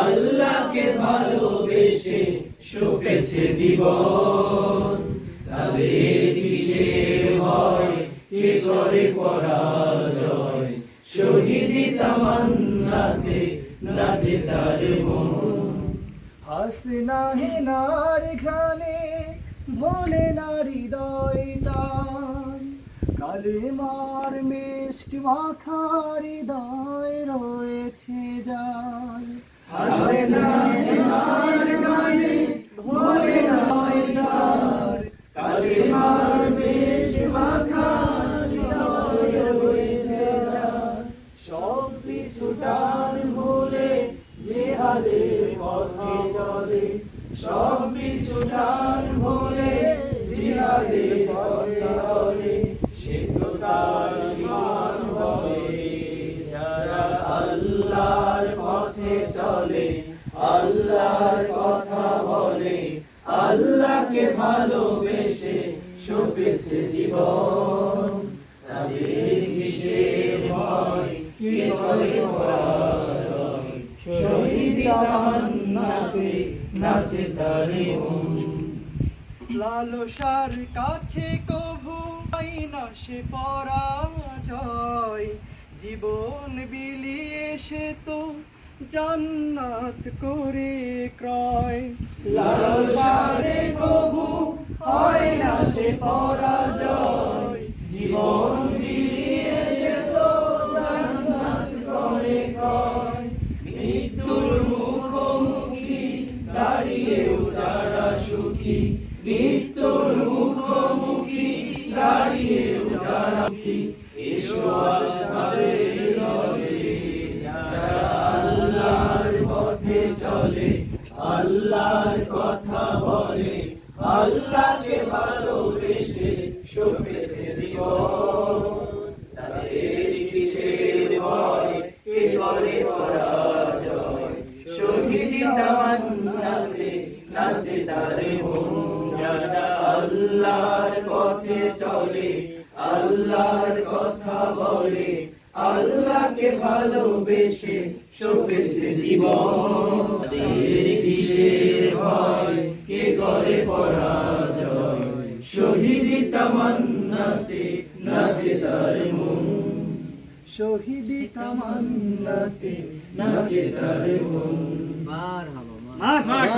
আল্লাহকে ভালোবেসে সপেছে জীবন। তাদের কিসের ভয়? কে করে পরাজয়? শহীদি তামান্নাতে নাচে তার মন। হাসনা হে নার ঘ্রাণে ভোলে নারী হৃদয় তার। কালে মার মিষ্টি মাখা হৃদয় রয়েছে যার। সব পিছুটার ভুলে জিহাদের পথে বলে, আল্লাহকে ভালোবেসে সপেছে জীবন। তাদের ভয় করে লালসার কাছে কভু পাই না সে জীবন বিলিয়ে সে তো জান্নাত করে ক্রয়। লালসারে কবু হয় না সে পরাজয়। জীবন বিলিয়ে সে মৃত্যুর মুখোমুখি সুখী। সুখী। এসো আল্লাহকে ভালোবেসে তাদের কিসের ভয়, কে পরাজয় শহীদ তামান্নাতে নাচে তারে আল্লাহর পথে চলে, আল্লাহর কথা বলে, আল্লাহকে ভালোবেসে সপেছে জীবন তাদের কিসের ভয় করে পরাজয়। শহীদ তামান্নাতে নাচে তার মন। শহীদি তামান্নাতে নাচে তার মন। মার হাবা মার।